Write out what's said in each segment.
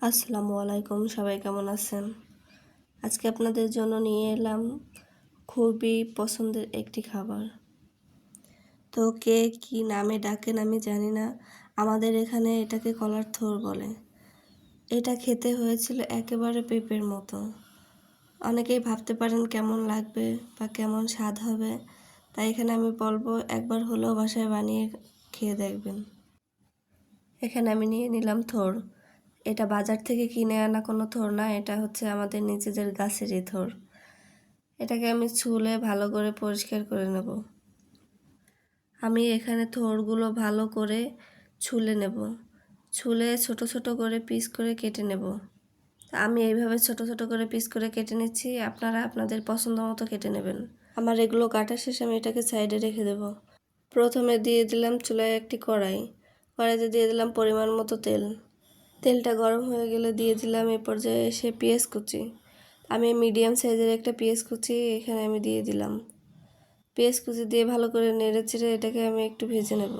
আসসালামু আলাইকুম, সবাই কেমন আছেন? আজকে আপনাদের জন্য নিয়ে এলাম খুবই পছন্দের একটি খাবার। তো কে কি নামে ডাকেন আমি জানি না। আমাদের এখানে এটাকে কলার থোর বলে। এটা খেতে হয়েছিল একেবারে পেঁপের মতো। অনেকেই ভাবতে পারেন কেমন লাগবে বা কেমন স্বাদ হবে। তাই এখানে আমি বলব একবার হলেও বাসায় বানিয়ে খেয়ে দেখবেন। এখানে আমি নিয়ে নিলাম থোর। এটা বাজার থেকে কিনে আনা কোনো থোর না, এটা হচ্ছে আমাদের নিজেদের গাছেরই থোর। এটাকে আমি ছুলে ভালো করে পরিষ্কার করে নেব। আমি এখানে থোরগুলো ভালো করে ছুলে নেব। ছুলে ছোট ছোট করে পিস করে কেটে নেব। আমি এইভাবে ছোট ছোট করে পিস করে কেটে নিচ্ছি, আপনারা আপনাদের পছন্দ মতো কেটে নেবেন। আমার এগুলো কাটা শেষে আমি এটাকে সাইডে রেখে দেব। প্রথমে দিয়ে দিলাম চুলায় একটি কড়াই। কড়াইতে দিয়ে দিলাম পরিমাণ মতো তেল। তেলটা গরম হয়ে গেলে দিয়ে দিলাম এ পর্যায়ে এসে পেঁয়াজ কুচি। আমি মিডিয়াম সাইজের একটা পেঁয়াজ কুচি এখানে আমি দিয়ে দিলাম। পেঁয়াজ কুচি দিয়ে ভালো করে নেড়ে চেড়ে এটাকে আমি একটু ভেজে নেব।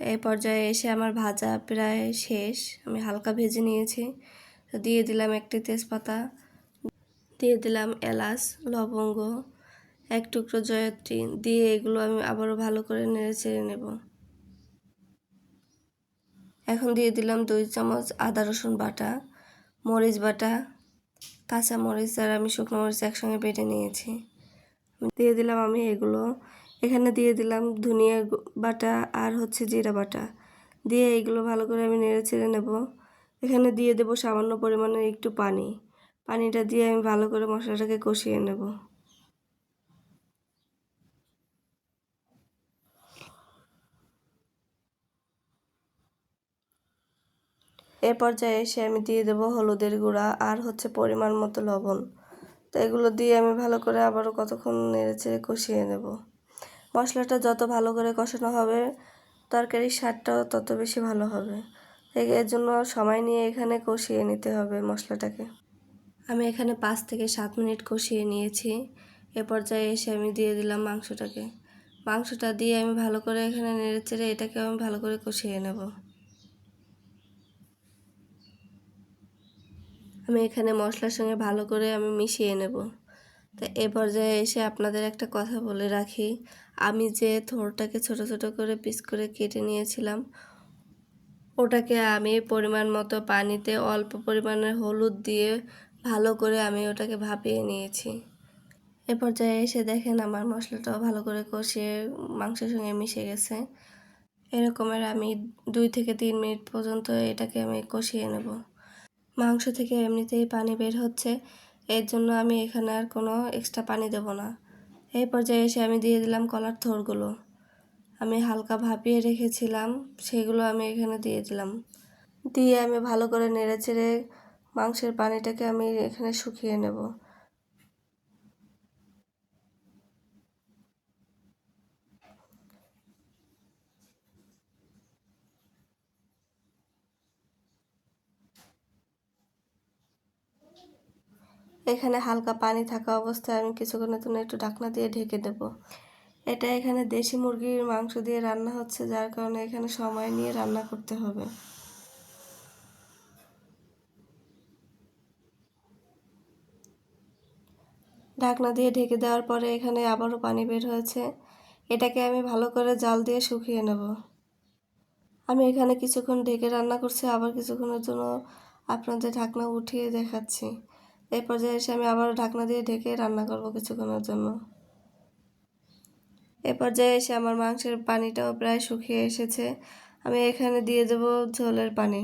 এই পর্যায়ে এসে আমার ভাজা প্রায় শেষ। আমি হালকা ভেজে নিয়েছি। তো দিয়ে দিলাম একটি তেজপাতা। দিয়ে দিলাম এলাচ, লবঙ্গ, এক টুকরো জয়ত্রী। দিয়ে এগুলো আমি আবারও ভালো করে নেড়ে চেড়ে নেব। এখন দিয়ে দিলাম দুই চামচ আদা, রসুন বাটা, মরিচ বাটা, কাঁচা মরিচ, আর আমি শুকনো মরিচ একসঙ্গে বেটে নিয়েছি। দিয়ে দিলাম আমি এগুলো। এখানে দিয়ে দিলাম ধনিয়া বাটা আর হচ্ছে জিরা বাটা। দিয়ে এগুলো ভালো করে আমি নেড়ে ছেড়ে নেব। এখানে দিয়ে দেব সামান্য পরিমাণে একটু পানি। পানিটা দিয়ে আমি ভালো করে মশলাটাকে কষিয়ে নেব। এ পর্যায়ে এসে আমি দিয়ে দেবো হলুদের গুঁড়া আর হচ্ছে পরিমাণ মতো লবণ। তো এগুলো দিয়ে আমি ভালো করে আবারও কতক্ষণ নেড়ে চেড়ে কষিয়ে নেব। মশলাটা যত ভালো করে কষানো হবে, তরকারির স্বাদটাও তত বেশি ভালো হবে। এর জন্য সময় নিয়ে এখানে কষিয়ে নিতে হবে মশলাটাকে। আমি এখানে পাঁচ থেকে সাত মিনিট কষিয়ে নিয়েছি। এ পর্যায়ে এসে আমি দিয়ে দিলাম মাংসটাকে। মাংসটা দিয়ে আমি ভালো করে এখানে নেড়ে চেড়ে এটাকে আমি ভালো করে কষিয়ে নেব। আমি এখানে মশলার সঙ্গে ভালো করে আমি মিশিয়ে নেব। তা এ পর্যায়ে এসে আপনাদের একটা কথা বলে রাখি। আমি যে থোরটাকে ছোট ছোট করে পিস করে কেটে নিয়েছিলাম, ওটাকে আমি পরিমাণ মতো পানিতে অল্প পরিমাণে হলুদ দিয়ে ভালো করে আমি ওটাকে ভাপিয়ে নিয়েছি। এ পর্যায়ে এসে দেখেন আমার মশলাটাও ভালো করে কষিয়ে মাংসের সঙ্গে মিশে গেছে। এরকমের আমি দুই থেকে তিন মিনিট পর্যন্ত এটাকে আমি কষিয়ে নেব। মাংস থেকে এমনিতেই পানি বের হচ্ছে, এর জন্য আমি এখানে আর কোনো এক্সট্রা পানি দেব না। এই পর্যায়ে এসে আমি দিয়ে দিলাম কলার থোরগুলো। আমি হালকা ভাপিয়ে রেখেছিলাম, সেগুলো আমি এখানে দিয়ে দিলাম। দিয়ে আমি ভালো করে নেড়ে চেড়ে মাংসের পানিটাকে আমি এখানে শুকিয়ে নেব। এখানে হালকা পানি থাকা অবস্থায় আমি কিছুক্ষণের জন্য একটু ঢাকনা দিয়ে ঢেকে দেব। এটা এখানে দেশি মুরগির মাংস দিয়ে রান্না হচ্ছে, যার কারণে এখানে সময় নিয়ে রান্না করতে হবে। ঢাকনা দিয়ে ঢেকে দেওয়ার পরে এখানে আবারও পানি বের হয়েছে। এটাকে আমি ভালো করে জাল দিয়ে শুকিয়ে নেব। আমি এখানে কিছুক্ষণ ঢেকে রান্না করছি, আবার কিছুক্ষণের জন্য আপনাদের ঢাকনা উঠিয়ে দেখাচ্ছি। এই পর্যায়ে এসে আমি আবারও ঢাকনা দিয়ে ঢেকে রান্না করব কিছুক্ষণের জন্য। এ পর্যায়ে এসে আমার মাংসের পানিটাও প্রায় শুকিয়ে এসেছে। আমি এখানে দিয়ে দেব ঝোলের পানি।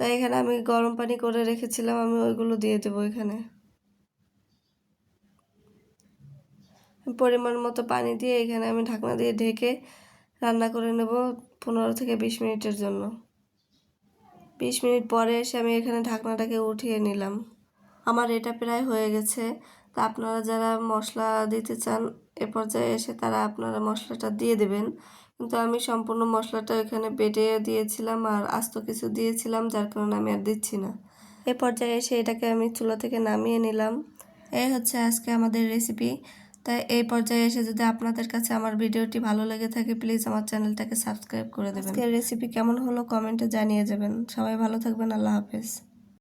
তাই এখানে আমি গরম পানি করে রেখেছিলাম, আমি ওইগুলো দিয়ে দেবো এখানে। পরিমাণ মতো পানি দিয়ে এখানে আমি ঢাকনা দিয়ে ঢেকে রান্না করে নেব পনেরো থেকে বিশ মিনিটের জন্য। বিশ মিনিট পরে এসে আমি এখানে ঢাকনাটাকে উঠিয়ে নিলাম। আমার এটা প্রায় হয়ে গেছে। তা আপনারা যারা মশলা দিতে চান, এ পর্যায়ে এসে তারা আপনারা মশলাটা দিয়ে দেবেন। কিন্তু আমি সম্পূর্ণ মশলাটা এখানে বেটে দিয়েছিলাম আর আস্ত কিছু দিয়েছিলাম, যার কারণে আমি আর দিচ্ছি না। এ পর্যায়ে এসে এটাকে আমি চুলা থেকে নামিয়ে নিলাম। এই হচ্ছে আজকে আমাদের রেসিপি তাই এই পর্যায়ে এসে যদি আপনাদের কাছে আমার ভিডিওটি ভালো লেগে থাকে প্লিজ আমার চ্যানেলটাকে সাবস্ক্রাইব করে দেবেন। রেসিপি কেমন হলো কমেন্টে জানিয়ে যাবেন। সবাই ভালো থাকবেন, আল্লাহ হাফেজ।